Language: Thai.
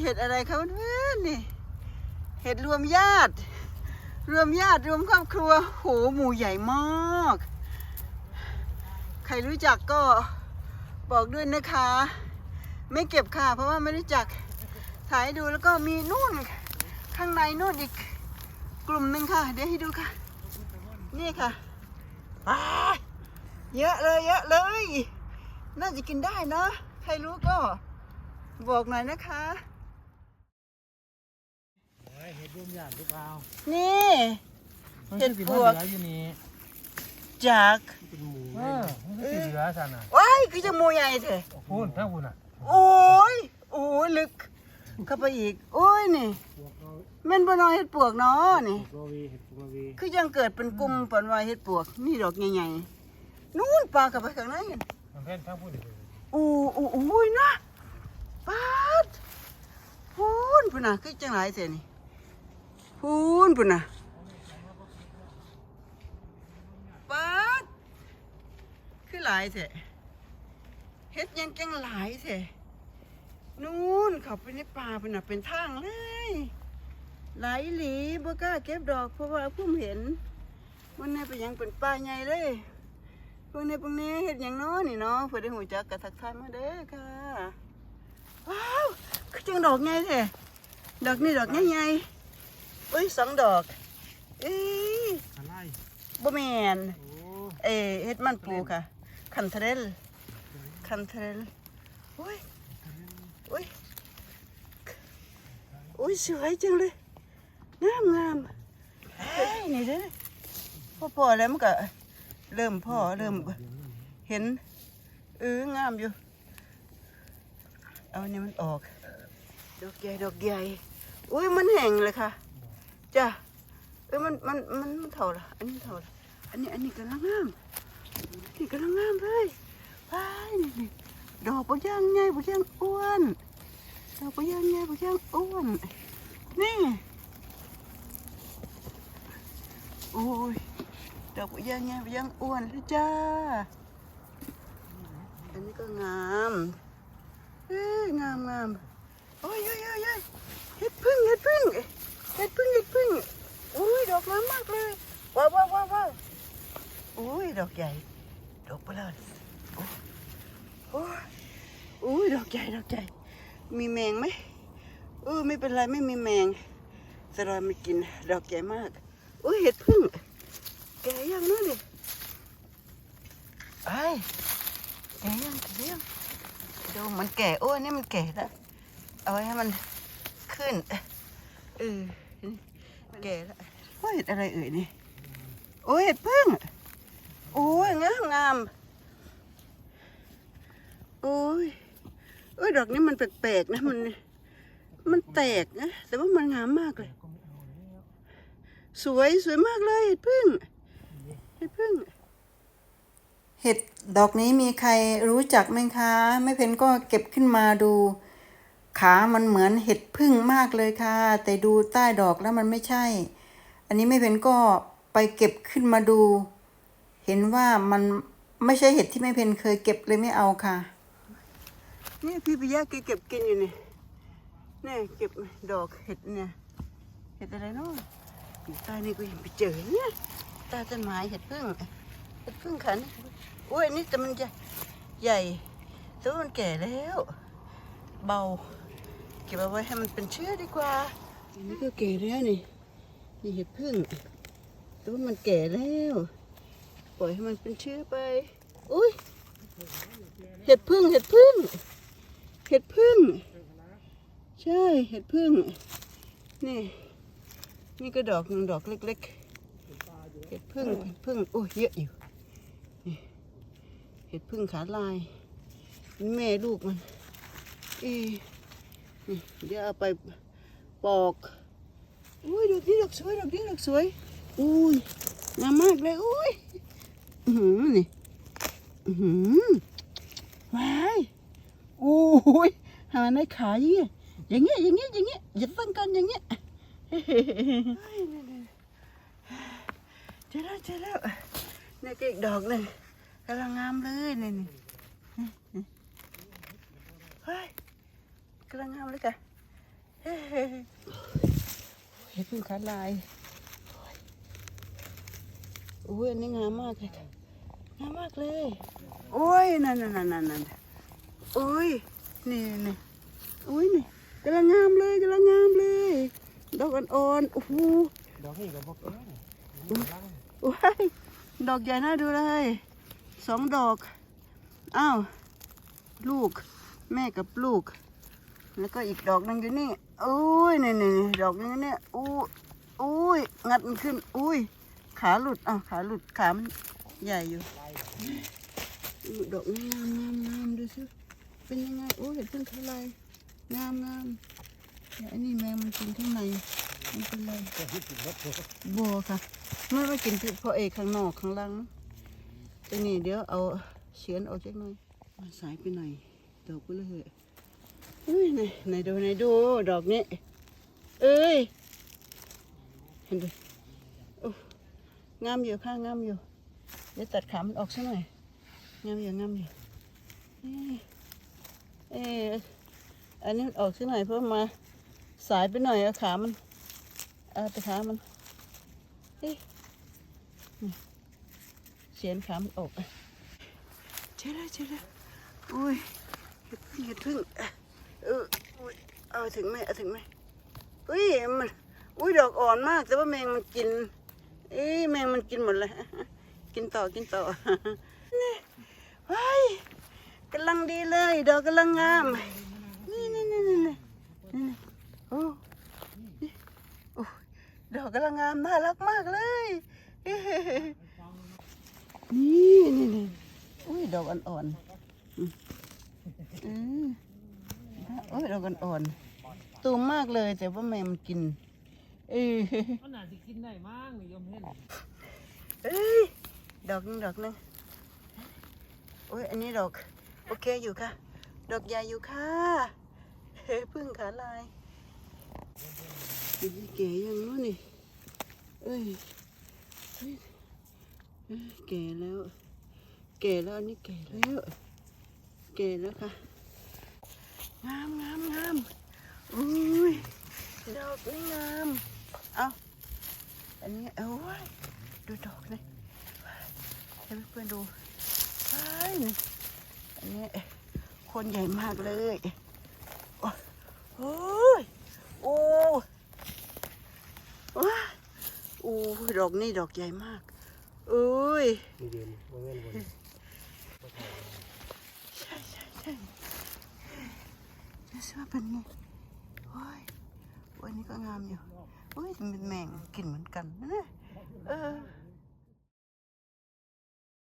เห็ดอะไรคะเพื่อนๆนี่ เห็ดรวมญาติ รวมญาติรวมครอบครัวโหหมู่ใหญ่มาก ใครรู้จักก็บอกด้วยนะคะ ไม่เก็บค่ะ เพราะว่าไม่รู้จักถ่ายดูแล้วก็มีนู่น ข้างในนู่นอีกกลุ่มหนึ่งค่ะ เดี๋ยวให้ดูค่ะ นี่ค่ะเยอะเลยเยอะเลย น่าจะกินได้นะ ใครรู้ก็บอกหน่อยนะคะ เห็ดร่วมญาติหรือเปล่านี่ เห็ดปวก มันคือสิมาเหลืออยู่นี่จากเป็นหมูเออมันคือสิเหลือสันอะว้ายคือจะมูใหญ่เถอะพูนทั้งพูนอะโอ้ยโอ้ยลึก เข้าไปอีก โอ้ยนี่พวกเราแม่นบ่น้อยเห็ดปวกเนาะนี่ โรวีเห็ดปูโรวีคือยังเกิดเป็นกลุ่มปอนวายเห็ดปวกนี่ดอกใหญ่ๆนู่นปลากลับไปข้างในนั่นมันเพ่นทั้งพูนเลยโอ้โอ้โอ้ยนะปาดพูนพุ่นน่ะคือจังไรเสียนี่ พูนพุ่นนะปาดคือหลายเสียเฮ็ดยังจังหลายเสียนู่นเขาไปในป่าพุ่นน่ะเป็นทางเลยหลายหลีบ่กล้าเก็บดอกเพราะว่าพุ่มเห็นมันนี่เป็นยังเป็นป่าใหญ่เลยพวกนี้พวกนี้เห็ดยังน้อนี่เนาะเพื่อได้หูจักกระทักทายมาเด้อค่ะ ว้าวคือจังดอกไงแท้ดอกนี่ดอกใหญ่ๆ อุ้ยสองดอกเอ้ยอะไรบ่แม่นโอ้เอ้เฮ็ดมันปูค่ะ คันเทเรลคันเทเรลอุ้ยอุ้ยอุ้ยสวยจังเลยงามงามเฮ้ยนี่เด้อพอพอแล้วมันก็เริ่มพ่อเริ่มเห็นเอองามอยู่ เอาอันนี้มันออก ดอกใหญ่ดอกใหญ่อุ้ยมันแห้งเลยค่ะ จ้ะเออมันมันมันมันเท่าละอันนี้เท่าละอันนี้อันนี้กำลังงามนี่กำลังงามเลยไปนี่นี่ดอกปะย่างใหญ่ปะย่างอ้วนดอกปะย่างใหญ่ปะย่างอ้วนนี่โอ้ยดอกปะย่างใหญ่ปะย่างอ้วนเลยจ้าอันนี้ก็งามเอ้ยงามงามโอ้ยโอ้ยโอ้ยโอ้ยเห็ดพึ่งเห็ดพึ่งเห็ดพึ่งเห็ดพึ่งอุ้ยดอกงามมากเลยว้าวว้าวว้าวว้าวอุ้ยดอกใหญ่ ดอกเบลอโอ้โอ้ยอุ้ ยดอกใหญ่ดอกใหญ่มีแมงไหมเออไม่เป็นไรไม่มีแมงสรอยไม่กินดอกใหญ่มากอุ้ยเห็ดพึ่ง แกยังนั่นดิไอ้แก่ยังแก่ยังดูมันแก่โอ้ยนี่มันแก่แล้วเอาไว้ให้มันขึ้นเออแก่แล้วโอ้ยเห็ดอะไรเอ่ยนี่โอ้ยเห็ดพึ่งโอ้ยงามงามโอ้ย โอ้ยดอกนี้มันแปลกๆนะมัน มันแตกนะแต่ว่ามันงามมากเลย สวยสวยมากเลยเห็ดพึ่งเห็ดพึ่ง เห็ดดอกนี้มีใครรู้จักไหมคะ ไม่เพนก็เก็บขึ้นมาดู ขามันเหมือนเห็ดพึ่งมากเลยค่ะ แต่ดูใต้ดอกแล้วมันไม่ใช่ อันนี้ไม่เพนก็ไปเก็บขึ้นมาดู เห็นว่ามันไม่ใช่เห็ดที่ไม่เพนเคยเก็บเลยไม่เอาค่ะ นี่พี่ปิยะแกเก็บกินอยู่นี่นี่เก็บดอกเห็ดเนี่ย เห็ดอะไรเนาะอยู่ใต้นี่ก็ยังไปเจอเนี่ยใต้ต้นไม้เห็ดพึ่งเห็ดพึ่งขันอุ้ยอันนี่แต่มันจะใหญ่แต่ว่ามันแก่แล้ว เบา เก็บเอาไว้ให้มันเป็นเชื้อดีกว่าอันนี้ก็แก่แล้วนี่นี่เห็ดพึ่งแต่ว่ามันแก่แล้ว ปล่อยให้มันเป็นเชื้อไป อุ้ยเห็ดพึ่งเห็ดพึ่ง เห็ดพึ่ง ใช่เห็ดพึ่ง นี่ นี่ก็ดอกหนึ่งดอกเล็กๆ เห็ดพึ่งเห็ดพึ่งโอ้ยเยอะอยู่นี่เห็ดพึ่งขาลายเป็นแม่ลูกมันอีนี่เดี๋ยวเอาไปปอกอุ้ยดอกนี้ดอกสวยดอกนี้ดอกสวยอุ้ยงามมากเลยอุ้ยอือหือนี่อือหือว้าย โอ้ยหาในขายยอย่างเงี้ยอย่างเงี้ยอย่างเงี้ยอย่าตั้งกันอย่างเงี้ยเจอแล้วเจอแล้วนี่ก็อีกดอกหนึ่งกำลังงามเลยนี่นี่เฮ้ยกำลังงามเลยค่ะเฮ้เห็ดพึ่งขาลายโอ้ยอันนี้งามมากเลยงามมากเลย โอ้ยนั่นนั่นนั่นนั่น โอ้ยนี่นี่โอ้ยนี่กำลังงามเลยกำลังงามเลย ดอกอ่อนๆโอ้โหดอกนี่ก็บ่เกินโอ้ยดอกใหญ่น่าดูเลยสองดอกอ้าวลูก แม่กับลูก แล้วก็อีกดอกหนึงอยู่นี่อุ้ยนี่นี่นี่ดอกนึงเนี่ยอู้อุ้ยงัดมันขึ้น อุ้ยขาหลุดอ้าวขาหลุดขามันใหญ่อยู่ดอกงามงามงามดูสิ เป็นยังไงโอ้เห็นเพิ่งเท่าไรงามงามเนี่ยอันนี้แมงมันกินข้างในมันเป็นไรบัวค่ะไม่ว่ากินเพราะเอกข้างนอกข้างล่างแต่นี่เดี๋ยวเอาเชือนออกจากหน่อยมาสายไปหน่อยดอกก็เลยเอ้ยไหนไหนดูไหนดูดอกนี้เอ้ยเห็นไหมโอ้งามอยู่ค่ะงามอยู่เดี๋ยวตัดขามันออกซะหน่อยงามอยู่งามอยู่ เอออันนี้ออกซะหน่อยเพราะมา สายไปหน่อยเอาขามัน เอาแต่ขามันเฮ้ยนี่เสียนขามันออกอะเจอแล้วเจอแล้วอุ้ยเห็ดพึ่งเห็ดพึ่งเออเอาถึงไหมเอาถึงไหมอุ้ยมันอุ้ยดอกอ่อนมาก แต่ว่าแมงมันกิน เอ้ยแมงมันกินหมดเลยกินต่อกินต่อนี่เฮ้ย กำลังดีเลย ดอกกำลังงาม นี่นี่นี่นี่นี่โอ้โอ้ดอกกำลังงามน่ารักมากเลย นี่นี่นี่อุ้ยดอกอ่อนๆอือืมโอ้ยดอกอ่อนๆตูมมากเลย แต่ว่าแมงมันกิน เอ้ยมันน่าสิกินได้มั้งนี่ยมเห็นเอ้ยดอกหนึงดอกหนึงโอ้ยอันนี้ดอก โอเคอยู่ค่ะ ดอกใหญ่อยู่ค่ะเฮ้ยพึ่งขาลายนี่แก่ยังนู้นนี่เอ้ยเฮ้ยแก่แล้วแก่แล้วอันนี้แก่แล้วแก่แล้วค่ะ งามงามงามอุ้ยดอกนี่งาม เอาอันนี้เอาไว้ดูดอกเลยให้เพื่อนๆดูไปนี่ อันนี้คนใหญ่มากเลยโอ้โอ้ยโอ้ว้าโอ้ยดอกนี่ดอกใหญ่มากเอ้ยนี่เด่นบ่แม่นบ่ใช่ใช่ใช่จะสว่าเป็นไงโอ้ยวันนี้ก็งามอยู่โอ้ยมันเป็นแมงกินเหมือนกันนะเออ